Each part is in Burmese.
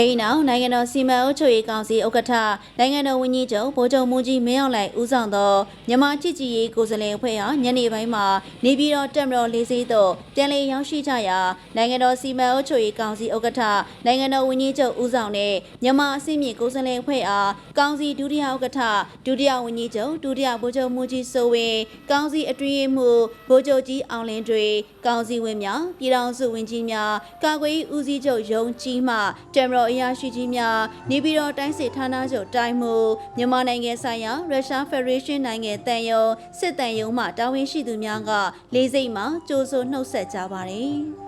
အဲဒီနောက်နိုင်ငံတော်စီမံအုပ်ချုပ်ရေးကောင်စီဥက္ကဋ္ဌနိုင်ငံတော်ဝန်ကြီးချုပ်ဗိုလ်ချုပ်မူကြီးမင်းအောင်လှိုင်ဦးဆောင်သောမြန်မာချစ်ကြည်ရေးကိုယ်စားလှယ်အဖွဲ့ဟာညနေပိုင်းမှာနေပြည်တော်တက်မတော်လေးစိတ်သို့ပြန်လည်ရောက်ရှိကြရာနိုင်ငံတော်စီမံအုပ်ချုပ်ရေးကောင်စီဥက္ကဋ္ဌနိုင်ငံတော်ဝန်ကြီးချုပ်ဦးဆောင်တဲ့မြန်မာအစည်းအမြင့်ကိုယ်စားလှယ်အဖွဲ့အားကောင်စီဒုတိယဥက္ကဋ္ဌဒုတိယဝန်ကြီးချုပ်ဒုတိယဗိုလ်ချုပ်မူကြီးစိုးဝင်းကောင်စီအတွင်းရေးမှူးဗိုလ်ချုပ်ကြီးအောင်လင်းတွေကောင်စီဝင်များပြည်ထောင်စုဝန်ကြီးများကာကွယ်ရေးဦးစီးချုပ်ရုံးကြီးမှတက်မတော်အရာရှိကြီးများနေပြည်တော်တိုင်းစစ်ဌာနချုပ်တိုင်းမှူးမြန်မာနိုင်ငံဆိုင်ရာရုရှားဖက်ဒရေးရှင်းနိုင်ငံတန်ယုံစစ်တန်ယုံမှတာဝန်ရှိသူများကလေးစိတ်မှကြိုးဆိုနှုတ်ဆက်ကြပါတယ်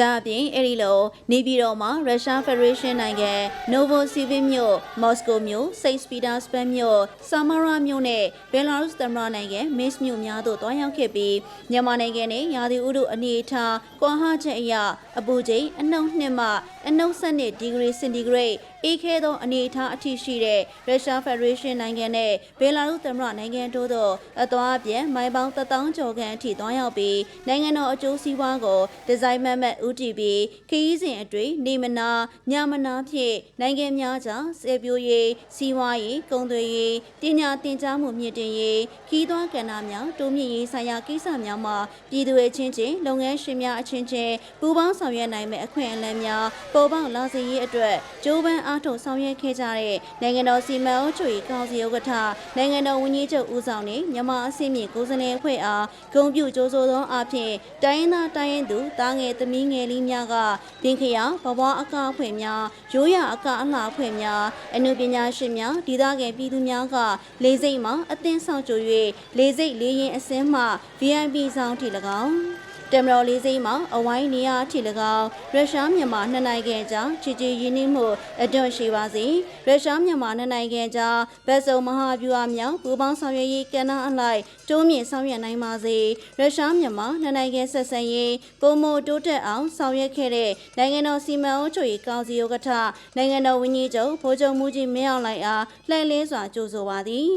ဒါအပြင်အဲ့ဒီလိုနေပြည်တော်မှာရုရှားဖက်ဒရေးရှင်းနိုင်ငံနိုဗိုဆီဗစ်မြို့မော်စကိုမြို့စိတ်စပီတာစပန်မြို့ဆာမာရာမြို့နဲ့ဘယ်လာရုစ်သမ္မတနိုင်ငံမစ်မြို့များသို့တွားရောက်ခဲ့ပြီးမြန်မာနိုင်ငံနဲ့ရာသီဥတုအနေအထားကွာဟချက်အရအပူချိန်အနှုတ်နှစ်မှအနှုတ်ဆက်နှစ်ဒီဂရီစင်တီဂရိတ် အေးခဲသောအနေအထားအထိရှိတဲ့ရုရှားဖက်ဒရေးရှင်းနိုင်ငံနဲ့ဘယ်လာရုစ်သမ္မတနိုင်ငံတို့သို့အသွားအပြန်မိုင်ပေါင်း1000ကျော်ခန့်အထိတွားရောက်ပြီးနိုင်ငံတော်အကျိုးစီးပွားကိုဒီဇိုင်းမတ်မတ်ဦးတည်ပြီးခရီးစဉ်အတွေ့နေမနာညမနာဖြင့်နိုင်ငံများကြားစေပြိုးရေးစီးပွားရေးကုန်သွယ်ရေးပညာသင်ကြားမှုမြင့်တင်ရေးခီးသွွားကဏ္ဍများတိုးမြင့်ရေးဆိုင်ရာကိစ္စများမှာပြည်သူအချင်းချင်းလုပ်ငန်းရှင်များအချင်းချင်းပူးပေါင်းဆောင်ရွက်နိုင်မယ့်အခွင့်အလမ်းများပေါ်ပေါက်လာစေရေးအတွက်ကြိုးပမ်းအားထုတ်ဆောင်ရွက်ခဲ့ကြတဲ့နိုင်ငံတော်စီမံအုပ်ချုပ်ရေးကောင်စီဥက္ကဋ္ဌနိုင်ငံတော်ဝန်ကြီးချုပ်ဦးဆောင်တဲ့မြန်မာအစည်းအမြင့်ကိုယ်စားလှယ်အဖွဲ့အားဂုဏ်ပြုကြိုးဆိုသောအဖြစ်တိုင်းရင်းသားတိုင်းရင်းသူတာငယ်သမီးငယ်လေးများကပင်ခရဘဘွားအကအဖွဲ့များရိုးရာအကအလှအဖွဲ့များအနုပညာရှင်များဒေသခံပြည်သူများကလေးစိတ်မှအသင်းဆောင်ကြ၍လေးစိတ်လေးရင်အစင်းမှ VIP ဆောင်ထီ၎င်း တမတော်လေးစိမ်းမှာအဝိုင်းနေရာအထိ၎င်းရုရှားမြန်မာနှစ်နိုင်ငံကြားချီချီရင်းနှီးမှုအတွန့်ရှိပါစေရုရှားမြန်မာနှစ်နိုင်ငံကြားဗတ်စုံမဟာဗျူဟာမြောက်ပူးပေါင်းဆောင်ရွက်ရေးကဏ္ဍအလိုက်တိုးမြင့်ဆောင်ရွက်နိုင်ပါစေရုရှားမြန်မာနှစ်နိုင်ငံဆက်ဆံရေးပုံမတိုးတက်အောင်ဆောင်ရွက်ခဲ့တဲ့နိုင်ငံတော်စီမံအုပ်ချုပ်ရေးကောင်စီဥက္ကဋ္ဌနိုင်ငံတော်ဝန်ကြီးချုပ်ဗိုလ်ချုပ်မူကြီးမင်းအောင်လှိုင်အားလှည့်လင်းစွာကြိုဆိုပါသည်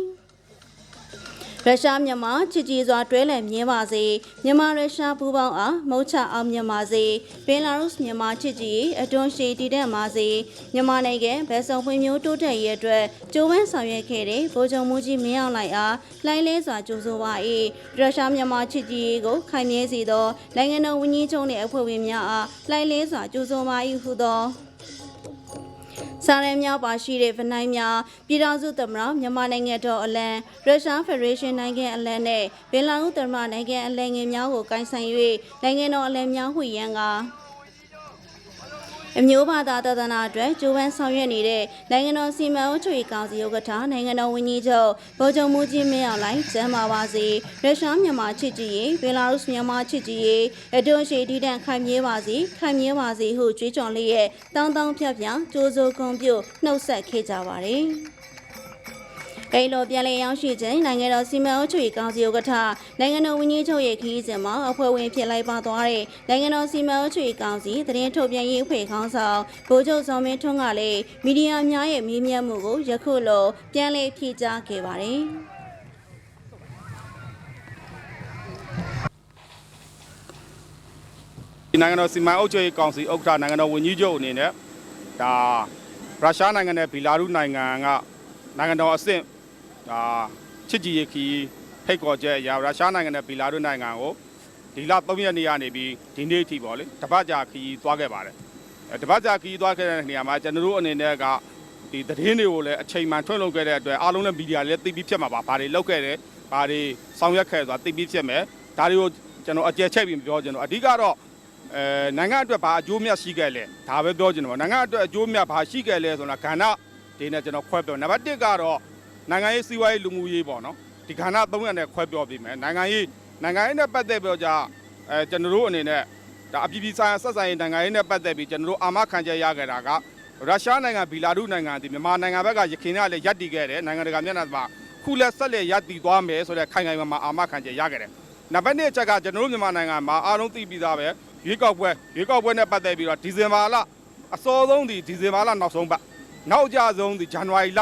ရုရှားမြန်မာချစ်ကြည်စွာတွဲလည်မြဲပါစေမြန်မာရုရှားပူးပေါင်းအားမုတ်ချအောင်မြင်ပါစေဘယ်လာရုစ်မြန်မာချစ်ကြည်အတွန်းရှိတည်တဲ့ပါစေမြန်မာနိုင်ငံဗက်စုံဖွံ့ဖြိုးတိုးတက်ရေးအတွက်ကြိုးပမ်းဆောင်ရွက်ခဲ့တဲ့ဗိုလ်ချုပ်မူကြီးမင်းအောင်လှိုင်အားလှိုင်းလဲစွာကြိုးဆိုပါ၏ရုရှားမြန်မာချစ်ကြည်ရေးကိုခိုင်မြဲစေသောနိုင်ငံတော်ဝန်ကြီးချုပ်နှင့်အဖွဲ့ဝင်များအားလှိုင်းလဲစွာကြိုးဆိုပါ၏ဟုသော စားရဲများပါရှိတဲ့ဗနိုင်းများပြည်ထောင်စုသမ္မတမြန်မာနိုင်ငံတော်အလံရုရှားဖက်ဒရေးရှင်းနိုင်ငံအလံနဲ့ဘင်လာရုစ်သမ္မတနိုင်ငံအလံငယ်များကိုကိုင်ဆိုင်၍နိုင်ငံတော်အလံများဝှေ့ရန်က အမျိုးဘာသာတသနာအတွက်ဂျိုးဝမ်းဆောင်ရွက်နေတဲ့နိုင်ငံတော်စီမံအုပ်ချုပ်ရေးကောင်စီဥက္ကဋ္ဌနိုင်ငံတော်ဝန်ကြီးချုပ်ဗိုလ်ချုပ်မူကြီးမင်းအောင်လှိုင်ကျမ်းပါပါစေရုရှားမြန်မာချစ်ကြည်ရေးဘယ်လာရုစ်မြန်မာချစ်ကြည်ရေးအတွန်းရှိတီတန့်ခိုင်မြဲပါစေခိုင်မြဲပါစေဟုကြွေးကြော်လေးရဲ့တောင်းတောင်းဖြတ်ဖြတ်ကြိုးစိုးကွန်ပြုတ်နှုတ်ဆက်ခဲ့ကြပါတယ် အဲလိုပြန်လည်ရောက်ရှိခြင်းနိုင်ငံတော်စီမံအုပ်ချုပ်ရေးကောင်စီဥက္ကဋ္ဌနိုင်ငံတော်ဝန်ကြီးချုပ်ရဲ့ခရီးစဉ်မှာအဖွဲ့ဝင်ဖြစ်လိုက်ပါသွားတဲ့နိုင်ငံတော်စီမံအုပ်ချုပ်ရေးကောင်စီသတင်းထုတ်ပြန်ရေးအဖွဲ့ခေါင်းဆောင်ဗိုလ်ချုပ်စောမင်းထွန်းကလည်းမီဒီယာများရဲ့မေးမြန်းမှုကိုယခုလိုပြန်လည်ဖြေကြားခဲ့ပါတယ်ဒီနိုင်ငံတော်စီမံအုပ်ချုပ်ရေးကောင်စီဥက္ကဋ္ဌနိုင်ငံတော်ဝန်ကြီးချုပ်အနေနဲ့ဒါရုရှားနိုင်ငံနဲ့ဘီလာရုစ်နိုင်ငံကနိုင်ငံတော်အဆင့် ဒါချစ်ကြည်ရေးခီးဖိတ်ခေါ်ချက်အရာရုရှားနိုင်ငံနဲ့ဘီလာရုစ်နိုင်ငံကိုဒီလ3ရက်နေ့ကနေပြီးဒီနေ့အထိပေါ့လေတပတ်ကြာခီးသွားခဲ့ပါတယ်အဲတပတ်ကြာခီးသွားခဲ့တဲ့နေရာမှာကျွန်တော်တို့အနေနဲ့ကဒီသတင်းတွေကိုလည်းအချိန်မှန်ထွန်းလုပ်ခဲ့တဲ့အတွက်အားလုံးလည်းမီဒီယာလည်းသိပြီးဖြစ်မှာပါဘာတွေလုပ်ခဲ့တယ်ဘာတွေဆောင်ရွက်ခဲ့ဆိုတာသိပြီးဖြစ်မယ်ဒါတွေကိုကျွန်တော်အကြံချက်ပြီးမပြောကျွန်တော်အဓိကတော့အဲနိုင်ငံအတွက်ဘာအကျိုးမြတ်ရှိခဲ့လဲဒါပဲပြောချင်တယ်ပေါ့နိုင်ငံအတွက်အကျိုးမြတ်ဘာရှိခဲ့လဲဆိုတာကဏ္ဍဒီနဲ့ကျွန်တော်ခွဲပြောနံပါတ်1ကတော့ နိုင်ငံရေးစီးပွားရေးလူမှုရေးပေါ့နော်ဒီကဏ္ဍ3ရပ်နဲ့ခွဲပြောပြီးမယ်နိုင်ငံရေးနိုင်ငံရေးနဲ့ပတ်သက်ပြီးတော့じゃအဲကျွန်တော်တို့အနေနဲ့ဒါအပြည်ပြည်ဆိုင်ရာဆက်ဆံရေးနိုင်ငံရေးနဲ့ပတ်သက်ပြီးကျွန်တော်တို့အာမခံချက်ရခဲ့တာကရုရှားနိုင်ငံဘီလာရုနိုင်ငံဒီမြန်မာနိုင်ငံဘက်ကရခိုင်ကလည်းရပ်တည်ခဲ့တယ်နိုင်ငံတကာမျက်နှာမှာခုလက်ဆက်လက်ရပ်တည်သွားမယ်ဆိုတဲ့ခိုင်ခိုင်မာမာအာမခံချက်ရခဲ့တယ်နံပါတ်2အချက်ကကျွန်တော်တို့မြန်မာနိုင်ငံမှာအားလုံးသိပြီးသားပဲရွေးကောက်ပွဲရွေးကောက်ပွဲနဲ့ပတ်သက်ပြီးတော့ဒီဇင်ဘာလအစောဆုံးဒီဒီဇင်ဘာလနောက်ဆုံးပတ်နောက်ကြဆုံးဒီဇန်နဝါရီလ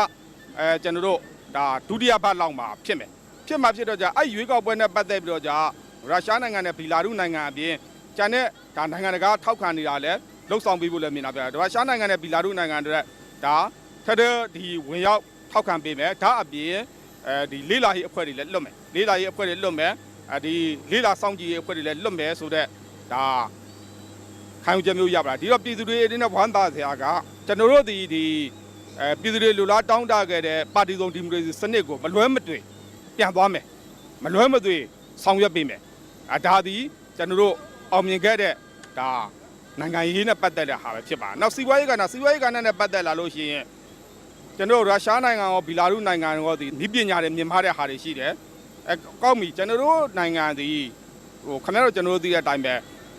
အဲကျွန်တော်တို့ ဒါဒုတိယဘက်လောက်မှာဖြစ်မယ်ဖြစ်မှာဖြစ်တော့ကြအဲ့ရွေးကောက်ပွဲနဲ့ပတ်သက်ပြီးတော့ကြရုရှားနိုင်ငံနဲ့ဘီလာရုနိုင်ငံအပြင်ကျန်တဲ့ဒါနိုင်ငံတကာထောက်ခံနေတာလည်းလှုပ်ဆောင်ပေးဖို့လည်းမြင်တာပြတယ်ရုရှားနိုင်ငံနဲ့ဘီလာရုနိုင်ငံတို့ကဒါထထဒီဝင်ရောက်ထောက်ခံပေးမယ်ဒါအပြင်အဲဒီလေးလာရေးအဖွဲ့တွေလည်းလွတ်မယ်လေးလာရေးအဖွဲ့တွေလွတ်မယ်အဲဒီလေးလာစောင့်ကြည့်ရေးအဖွဲ့တွေလည်းလွတ်မယ်ဆိုတော့ဒါခံယူချက်မျိုးရပါလားဒီတော့ပြည်သူတွေအနေနဲ့ဝမ်းသာစရာကကျွန်တော်တို့ဒီဒီ အဲပြည်သူတွေလူလားတောင်းတခဲ့တဲ့ပါတီစုံဒီမိုကရေစီစနစ်ကိုမလွဲမသွေပြန်သွားမယ်မလွဲမသွေဆောင်ရွက်ပေးမယ်အဒါသည်ကျွန်တော်တို့အောင်မြင်ခဲ့တဲ့ဒါနိုင်ငံရေးနဲ့ပတ်သက်တဲ့ဟာပဲဖြစ်ပါနောက်စီးပွားရေးကဏ္ဍစီးပွားရေးကဏ္ဍနဲ့ပတ်သက်လာလို့ရှိရင်ကျွန်တော်တို့ရုရှားနိုင်ငံရောဘီလာရုနိုင်ငံရောဒီဤပညာတွေမြင်မာတဲ့ဟာတွေရှိတယ်အဲကောက်ပြီကျွန်တော်တို့နိုင်ငံဒီဟိုခင်ဗျားတို့ကျွန်တော်တို့သိတဲ့အတိုင်းပဲ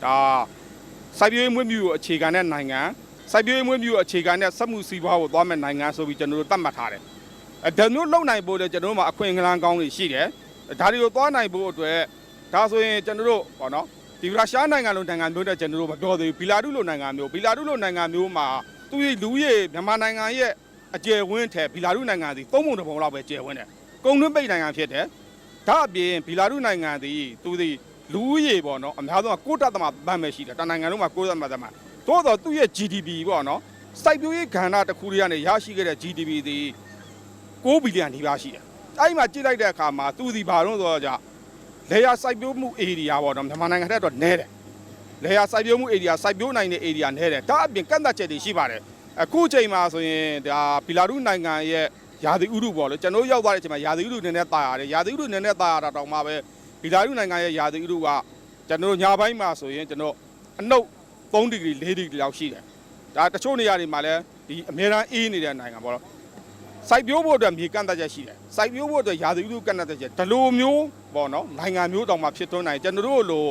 ဒါစိုက်ပျိုးရေးမွေးမြူကိုအခြေခံတဲ့နိုင်ငံ စိုက်ပျိုးရေးမွေးမြူကိုအခြေခံတဲ့စက်မှုစီးပွားကိုသွားမဲ့နိုင်ငံဆိုပြီးကျွန်တော်တို့သတ်မှတ်ထားတယ်အဲဒါမျိုးလုံနိုင်ဖို့လေကျွန်တော်တို့မှာအခွင့်အလမ်းကောင်းတွေရှိတယ်ဒါတွေကိုသွားနိုင်ဖို့အတွက်ဒါဆိုရင်ကျွန်တော်တို့ဟောနော်ဒီရုရှားနိုင်ငံလိုနိုင်ငံမျိုးတဲ့ကျွန်တော်တို့မပြောသေးဘူးဘီလာရုလိုနိုင်ငံမျိုးဘီလာရုလိုနိုင်ငံမျိုးမှာသူရဲ့လူရဲ့မြန်မာနိုင်ငံရဲ့အကျယ်ဝန်းထဲဘီလာရုနိုင်ငံစီသုံးပုံတစ်ပုံလောက်ပဲကျယ်ဝန်းတယ်ကုန်းတွင်းပိတ်နိုင်ငံဖြစ်တယ်ဒါအပြင်ဘီလာရုနိုင်ငံသည်သူသည်လူဦးရေပေါ့နော်အများဆုံးကကိုတတ်သမဗန်းပဲရှိတယ်တနိုင်ငံလုံးမှာကိုတတ် သမသမသို့တော့သူ့ရဲ့ GDP ပေါ့နော်စိုက်ပျိုးရေးကဏ္ဍတစ်ခုတည်းကနေရရှိခဲ့တဲ့ GDP သည်6ဘီလီယံနီးပါးရှိတယ်အဲ့ဒီမှာကြည့်လိုက်တဲ့အခါမှာသူသည်ဘာလို့ဆိုတော့じゃလေယာစိုက်ပျိုးမှု area ပေါ့နော်မြန်မာနိုင်ငံထက်တော့နည်းတယ်လေယာစိုက်ပျိုးမှု area စိုက်ပျိုးနိုင်တဲ့ area နည်းတယ်ဒါအပြင်ကန့်သတ်ချက်တွေရှိပါတယ်အခုချိန်မှာဆိုရင်ဒါဘီလာရုနိုင်ငံရဲ့ရာသီဥတုပေါ့လေကျွန်တော်ရောက်သွားတဲ့အချိန်မှာရာသီဥတုနည်းနည်းတာရတယ်ရာသီဥတုနည်းနည်းတာရတာတောင်မှပဲဘီလာရုနိုင်ငံရဲ့ရာသီဥတုကကျွန်တော်ညပိုင်းမှာဆိုရင်ကျွန်တော်အနှုတ် 3ဒီဂရီ4ဒီဂရီလောက်ရှိတယ်ဒါတချို့နေရာတွေမှာလည်းဒီအများအားအေးနေတဲ့နိုင်ငံပေါ့နော်စိုက်ပျိုးဖို့အတွက်မြေကန့်သက်ချက်ရှိတယ်စိုက်ပျိုးဖို့အတွက်ရာသီဥတုကန့်သက်ချက်ဒီလိုမျိုးပေါ့နော်နိုင်ငံမျိုးတောင်မှဖြစ်ထွန်းနိုင်ကျွန်တော်တို့လို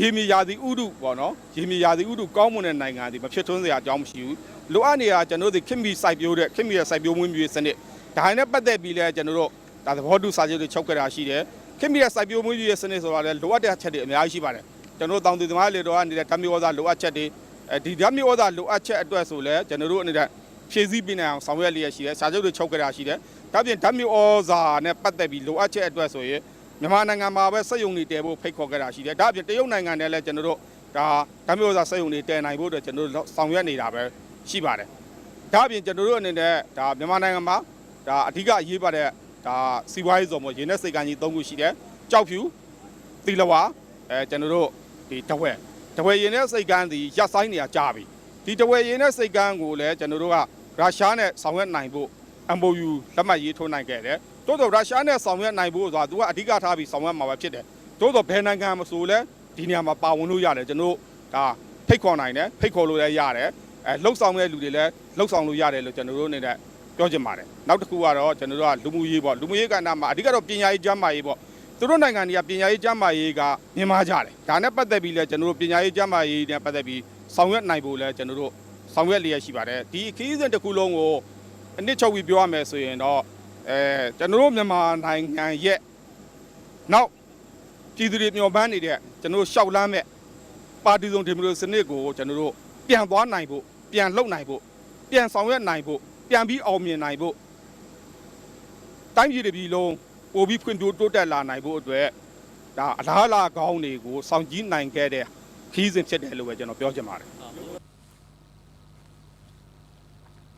ရေမြေရာသီဥတုပေါ့နော်ရေမြေရာသီဥတုကောင်းမွန်တဲ့နိုင်ငံဒီမဖြစ်ထွန်းစရာအကြောင်းမရှိဘူးလိုအပ်နေတာကျွန်တော်တို့ဒီခင်မီစိုက်ပျိုးတဲ့ခင်မီရဲ့စိုက်ပျိုးမွေးမြူရေးစနစ်ဒါနဲ့ပတ်သက်ပြီးလဲကျွန်တော်တို့ဒါသဘောတူစာချုပ်တွေချုပ်ခဲ့တာရှိတယ်ခင်မီရဲ့စိုက်ပျိုးမွေးမြူရေးစနစ်ဆိုတာလဲလိုအပ်တဲ့ချက်တွေအများကြီးရှိပါတယ် ကျွန်တော်တို့တောင်သူသမားလေတော်ကနေဓာတ်မျိုးဩဇာလိုအပ်ချက်တွေအဲဒီဓာတ်မျိုးဩဇာလိုအပ်ချက်အတွက်ဆိုလဲကျွန်တော်တို့အနေနဲ့ဖြည့်ဆည်းပေးနိုင်အောင်ဆောင်ရွက်လျက်ရှိတယ်စာချုပ်တွေချုပ်ကြတာရှိတယ်ဒါပြင်ဓာတ်မြေဩဇာနဲ့ပတ်သက်ပြီးလိုအပ်ချက်အတွက်ဆိုရင်မြန်မာနိုင်ငံမှာပဲစက်ယုံတွေတည်ဖို့ဖိတ်ခေါ်ကြတာရှိတယ်ဒါပြင်တရုတ်နိုင်ငံနဲ့လည်းကျွန်တော်တို့ဒါဓာတ်မြေဩဇာစက်ယုံတွေတည်နိုင်ဖို့အတွက်ကျွန်တော်တို့ဆောင်ရွက်နေတာပဲရှိပါတယ်ဒါပြင်ကျွန်တော်တို့အနေနဲ့ဒါမြန်မာနိုင်ငံမှာဒါအဓိကအရေးပါတဲ့ဒါစီးပွားရေးဇုံပေါ်ရင်းနဲ့စိတ်ကမ်းကြီး၃ခုရှိတယ်ကြောက်ဖြူသီလဝါအဲကျွန်တော်တို့ ဒီတဝဲတဝဲရင်းနဲ့စိတ်ကမ်းဒီရပ်ဆိုင်နေရကြပြီဒီတဝယ်ရင်တဲ့စိတ်ကန်းကိုလည်းကျွန်တော်တို့ကရုရှားနဲ့ဆောင်ရွက်နိုင်ဖို့ MOU လက်မှတ်ရေးထိုးနိုင်ခဲ့တယ်။တိုးတော့ရုရှားနဲ့ဆောင်ရွက်နိုင်ဖို့ဆိုတာသူကအဓိကထားပြီးဆောင်ရွက်မှာပဲဖြစ်တယ်။တိုးတော့ဘယ်နိုင်ငံမဆိုလဲဒီနေရာမှာပါဝင်လို့ရတယ်ကျွန်တော်တို့ဒါဖိတ်ခေါ်နိုင်တယ်ဖိတ်ခေါ်လို့လည်းရတယ်အဲလှုပ်ဆောင်တဲ့လူတွေလည်းလှုပ်ဆောင်လို့ရတယ်လို့ကျွန်တော်တို့အနေနဲ့ပြောချင်ပါတယ်။နောက်တစ်ခုကတော့ကျွန်တော်တို့ကလူမှုရေးပေါ့လူမှုရေးကဏ္ဍမှာအဓိကတော့ပညာရေးကျန်းမာရေးပေါ့ သူတို့နိုင်ငံတွေကပညာရေးကျန်းမာရေးကမြင်မာကြတယ်။ဒါနဲ့ပတ်သက်ပြီးလဲကျွန်တော်တို့ပညာရေးကျန်းမာရေးနဲ့ပတ်သက်ပြီးဆောင်ရွက်နိုင်ဖို့လဲကျွန်တော်တို့ဆောင်ရွက်လျက်ရှိပါတယ်ဒီခရီးစဉ်တစ်ခုလုံးကိုအနစ်ချုပ်ပြီးပြောရမယ်ဆိုရင်တော့အဲကျွန်တော်တို့မြန်မာနိုင်ငံရဲ့နောက်ပြည်သူတွေမျှော်မှန်းနေတဲ့ကျွန်တော်တို့ရှောက်လန်းမဲ့ပါတီစုံဒီမိုကရေစီစနစ်ကိုကျွန်တော်တို့ပြန်သွားနိုင်ဖို့ပြန်လှုပ်နိုင်ဖို့ပြန်ဆောင်ရွက်နိုင်ဖို့ပြန်ပြီးအောင်မြင်နိုင်ဖို့တိုင်းပြည်တစ်ပြည်လုံး ပို့ပြီးဖွံ့ဖြိုးတိုးတက်လာနိုင်ဖို့အတွက်ဒါအလားအလာကောင်းတွေကိုစောင့်ကြည့်နိုင်ခဲ့တဲ့ခရီးစဉ်ဖြစ်တယ်လို့ပဲကျွန်တော်ပြောချင်ပါတယ်